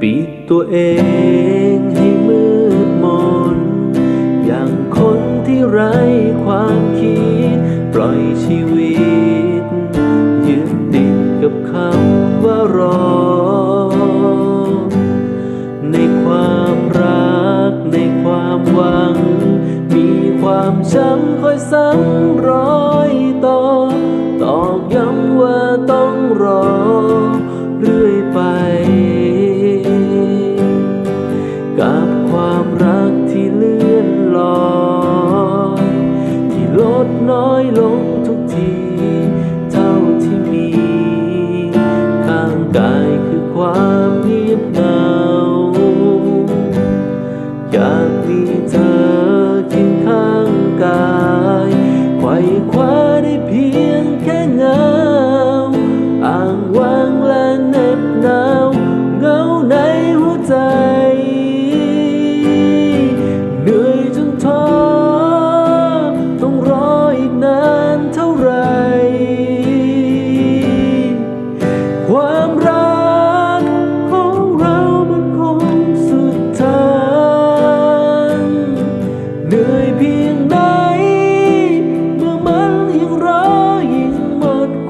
ปิดตัวเองให้มืดมน อย่างคนที่ไร้ความคิด ปล่อยชีวิต ยึดติดกับคำว่ารอ ในความรักในความหวัง มีความช้ำคอยซ้ำรอยต่อตอกย้ำว่าต้องรอ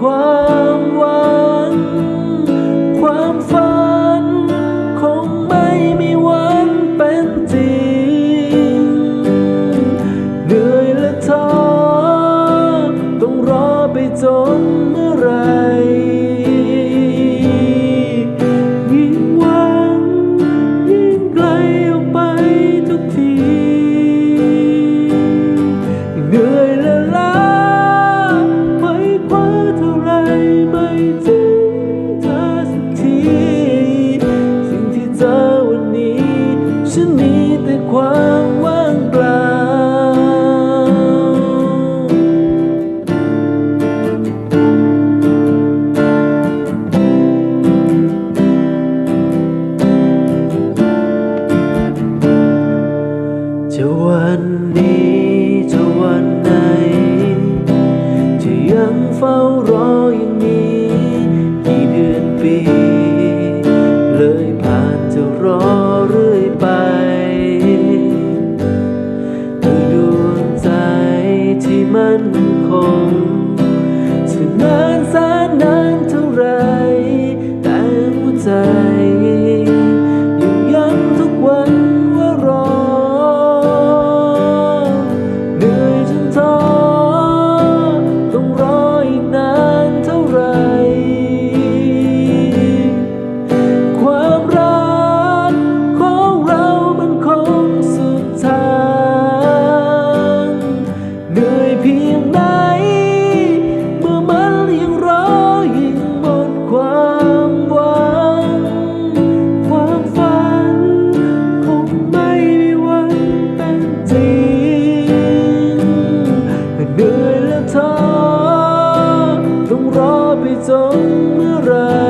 ความหวัง ความฝัน คงไม่มีวันเป็นจริง เหนื่อยและท้อต้องรอไปจนเมื่อไรยิ่งหวัง ยิ่งไกลออกไปทุกที เหนื่อย ไปจมเมื่อไร